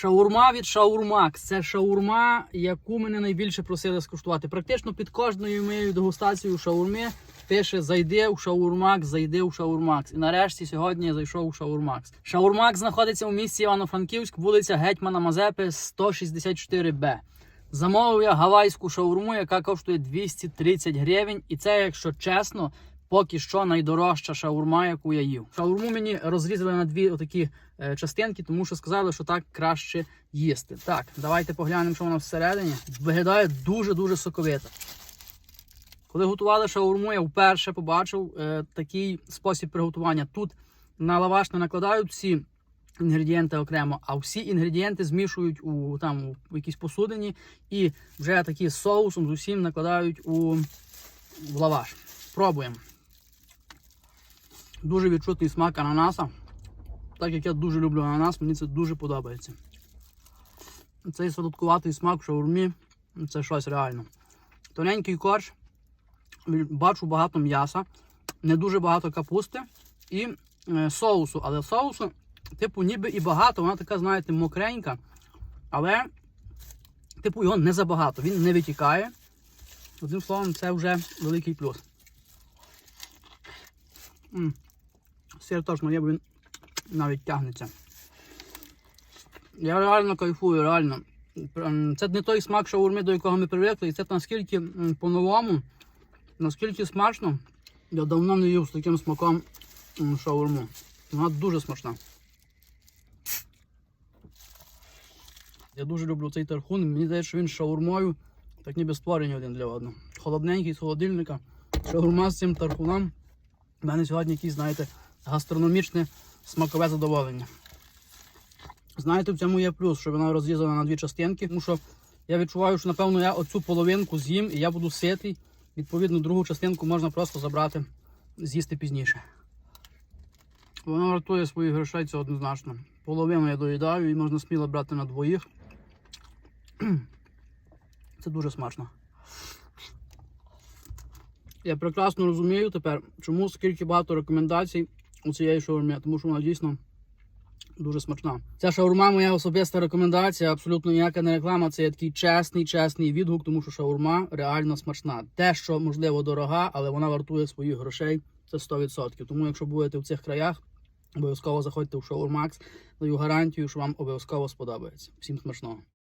Шаурма від Шаурмакс. Це шаурма, яку мене найбільше просили скуштувати. Практично під кожною моєю дегустацією шаурми пише зайди в Шаурмакс, зайди в Шаурмакс. І нарешті сьогодні я зайшов у Шаурмакс. Шаурмакс знаходиться у місті Івано-Франківськ, вулиця Гетьмана Мазепи, 164Б. Замовив я гавайську шаурму, яка коштує 230 гривень. І це, якщо чесно, поки що найдорожча шаурма, яку я їв. Шаурму мені розрізали на дві отакі е, частинки, тому що сказали, що так краще їсти. Так, давайте поглянемо, що вона всередині. Виглядає дуже-дуже соковито. Коли готували шаурму, я вперше побачив е, такий спосіб приготування. Тут на лаваш не накладають всі інгредієнти окремо, а всі інгредієнти змішують у там у якійсь посудині і вже такі з соусом з усім накладають у в лаваш. Пробуємо. Дуже відчутний смак ананаса. Так як я дуже люблю ананас, мені це дуже подобається. Цей солодкуватий смак в шаурмі це щось реально. Тоненький корж, бачу багато м'яса, не дуже багато капусти і е, соусу. Але соусу, типу, ніби і багато, вона така, знаєте, мокренька. Але, типу, його не забагато, він не витікає. Одним словом, це вже великий плюс. М. Сир бо він навіть тягнеться. Я реально кайфую, реально. Це не той смак шаурми, до якого ми привикли, і це наскільки по-новому, наскільки смачно. Я давно не їв з таким смаком шаурму. Вона дуже смачна. Я дуже люблю цей тархун. Мені здається, що він шаурмою, так ніби створені один для одного. Холодненький з холодильника. Шаурма з цим тархуном. У мене сьогодні якийсь, знаєте, гастрономічне смакове задоволення. Знаєте, в цьому є плюс, що вона розрізана на дві частинки, тому що я відчуваю, що напевно я оцю половинку з'їм і я буду ситий. Відповідно, другу частинку можна просто забрати, з'їсти пізніше. Вона вартує своїх грошей, це однозначно. Половину я доїдаю і можна сміло брати на двоїх. Це дуже смачно. Я прекрасно розумію тепер, чому скільки багато рекомендацій цієї шаурми, тому що вона дійсно дуже смачна. Ця шаурма моя особиста рекомендація, абсолютно ніяка не реклама. Це є такий чесний, чесний відгук, тому що шаурма реально смачна. Те, що можливо дорога, але вона вартує своїх грошей. Це 100%. Тому, якщо будете в цих краях, обов'язково заходьте в Шаурмакс. Даю гарантію, що вам обов'язково сподобається. Всім смачного.